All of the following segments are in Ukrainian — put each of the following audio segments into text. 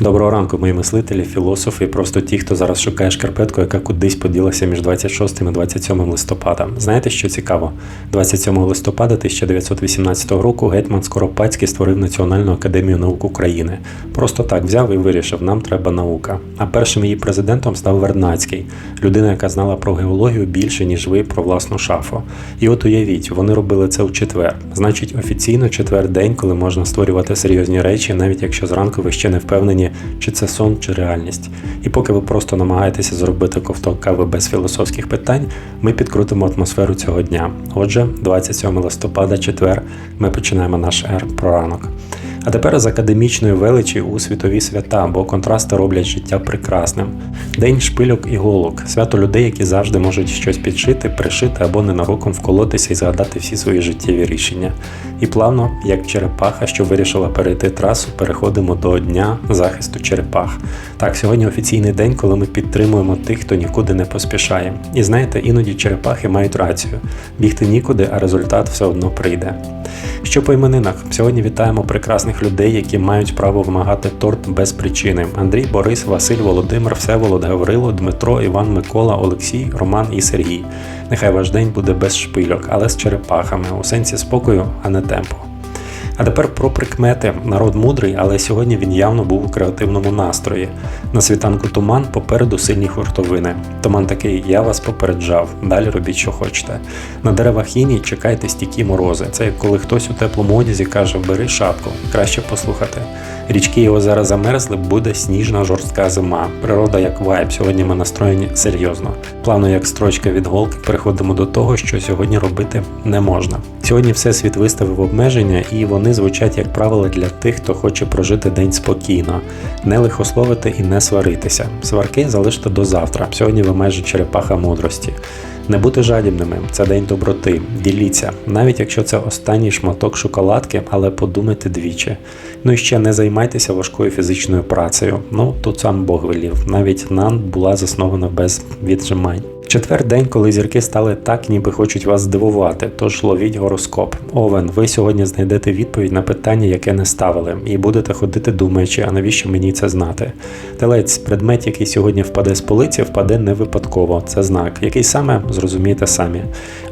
Доброго ранку, мої мислителі, філософи і просто ті, хто зараз шукає шкарпетку, яка кудись поділася між 26 і 27 листопада. Знаєте, що цікаво? 27 листопада 1918 року гетьман Скоропадський створив Національну академію наук України. Просто так взяв і вирішив, нам треба наука. А першим її президентом став Вернацький, людина, яка знала про геологію більше, ніж ви про власну шафу. І от уявіть, вони робили це у четвер. Значить, офіційно четвер день, коли можна створювати серйозні речі, навіть якщо зранку ви ще не впевнені, чи це сон, чи реальність. І поки ви просто намагаєтеся зробити ковток кави без філософських питань, ми підкрутимо атмосферу цього дня. Отже, 27 листопада, четвер, ми починаємо наш ер про ранок. А тепер з академічної величі у світові свята, бо контрасти роблять життя прекрасним. День шпильок і голок, свято людей, які завжди можуть щось підшити, пришити або ненароком вколотися і згадати всі свої життєві рішення. І плавно, як черепаха, що вирішила перейти трасу, переходимо до дня захисту черепах. Так, сьогодні офіційний день, коли ми підтримуємо тих, хто нікуди не поспішає. І знаєте, іноді черепахи мають рацію: бігти нікуди, а результат все одно прийде. Що по іменинах? Сьогодні вітаємо прекрасних людей, які мають право вимагати торт без причини: Андрій, Борис, Василь, Володимир, Всеволод, Гаврило, Дмитро, Іван, Микола, Олексій, Роман і Сергій. Нехай ваш день буде без шпильок, але з черепахами, у сенсі спокою, а не темпу. А тепер про прикмети. Народ мудрий, але сьогодні він явно був у креативному настрої. На світанку туман, попереду сильні хуртовини. Туман такий, я вас попереджав. Далі робіть, що хочете. На деревах іні чекайте стійкі морози. Це як коли хтось у теплому одязі каже, бери шапку, краще послухати. Річки і озера замерзли, буде сніжна жорстка зима. Природа як вайб. Сьогодні ми настроєні серйозно. Плавно як строчка від голки переходимо до того, що сьогодні робити не можна. Сьогодні всесвіт виставив обмеження, і вони звучать як правило для тих, хто хоче прожити день спокійно, не лихословити і не сваритися. Сварки залиште до завтра. Сьогодні ви майже черепаха мудрості. Не бути жадібними це день доброти. Діліться, навіть якщо це останній шматок шоколадки, але подумайте двічі. Ну і ще не займайтеся важкою фізичною працею. Ну тут сам Бог велів. Навіть нан була заснована без віджимань. Четвер день, коли зірки стали так, ніби хочуть вас здивувати, тож ловіть гороскоп. Овен, ви сьогодні знайдете відповідь на питання, яке не ставили, і будете ходити думаючи, а навіщо мені це знати. Телець, предмет, який сьогодні впаде з полиці, впаде не випадково. Це знак, який саме зрозумієте самі.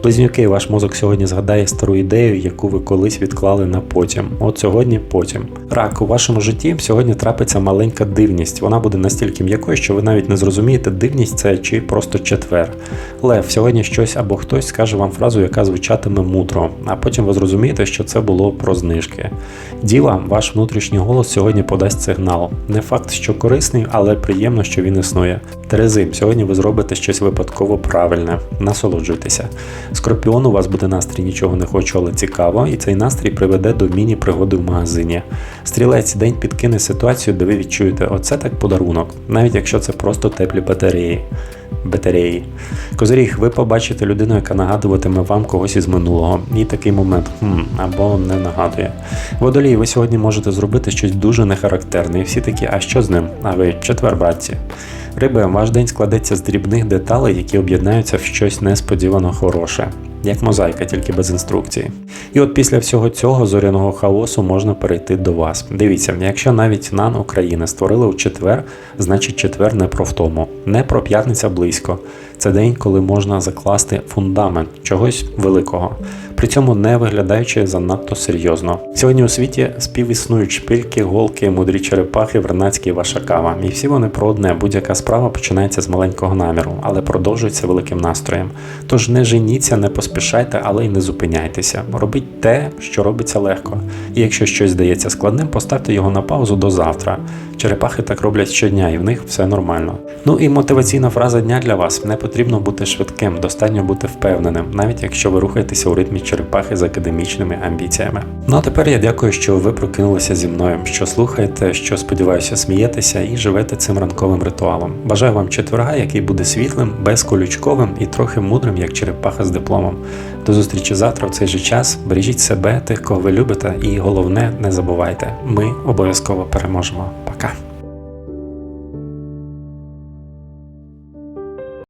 Близнюки, ваш мозок сьогодні згадає стару ідею, яку ви колись відклали на потім. От сьогодні потім. Рак у вашому житті сьогодні трапиться маленька дивність. Вона буде настільки м'якою, що ви навіть не зрозумієте, дивність це чи просто четвер. Лев, сьогодні щось або хтось скаже вам фразу, яка звучатиме мудро, а потім ви зрозумієте, що це було про знижки. Діла, ваш внутрішній голос сьогодні подасть сигнал. Не факт, що корисний, але приємно, що він існує. Терези, сьогодні ви зробите щось випадково правильне. Насолоджуйтеся. Скорпіон, у вас буде настрій, нічого не хочу, але цікаво, і цей настрій приведе до міні-пригоди в магазині. Стрілець день підкине ситуацію, де ви відчуєте, оце так подарунок, навіть якщо це просто теплі батареї. Батареї. Козиріг, ви побачите людину, яка нагадуватиме вам когось із минулого. І такий момент хм, або не нагадує. Водолій, ви сьогодні можете зробити щось дуже нехарактерне. І всі такі, а що з ним? А ви четвер, братці. Риби, ваш день складеться з дрібних деталей, які об'єднаються в щось несподівано хороше. Як мозаїка, тільки без інструкції. І от після всього цього зоряного хаосу можна перейти до вас. Дивіться, якщо навіть НАН України створили у четвер, значить четвер не про втому, не про п'ятниця близько. Це день, коли можна закласти фундамент чогось великого, при цьому не виглядаючи занадто серйозно. Сьогодні у світі співіснують шпильки, голки, мудрі черепахи, вернацькі ваша кава. І всі вони про одне. Будь-яка справа починається з маленького наміру, але продовжується великим настроєм. Тож не женіться, не поспішайте, але й не зупиняйтеся. Робіть те, що робиться легко. І якщо щось здається складним, поставте його на паузу до завтра. Черепахи так роблять щодня, і в них все нормально. Ну і мотиваційна фраза дня для вас: не потрібно бути швидким, достатньо бути впевненим, навіть якщо ви рухаєтеся у ритмі черепахи з академічними амбіціями. Ну а тепер я дякую, що ви прокинулися зі мною, що слухаєте, що сподіваюся, смієтеся і живете цим ранковим ритуалом. Бажаю вам четверга, який буде світлим, безколючковим і трохи мудрим, як черепаха з дипломом. До зустрічі завтра в цей же час. Бережіть себе, тих, кого ви любите, і головне, не забувайте, ми обов'язково переможемо. Пока.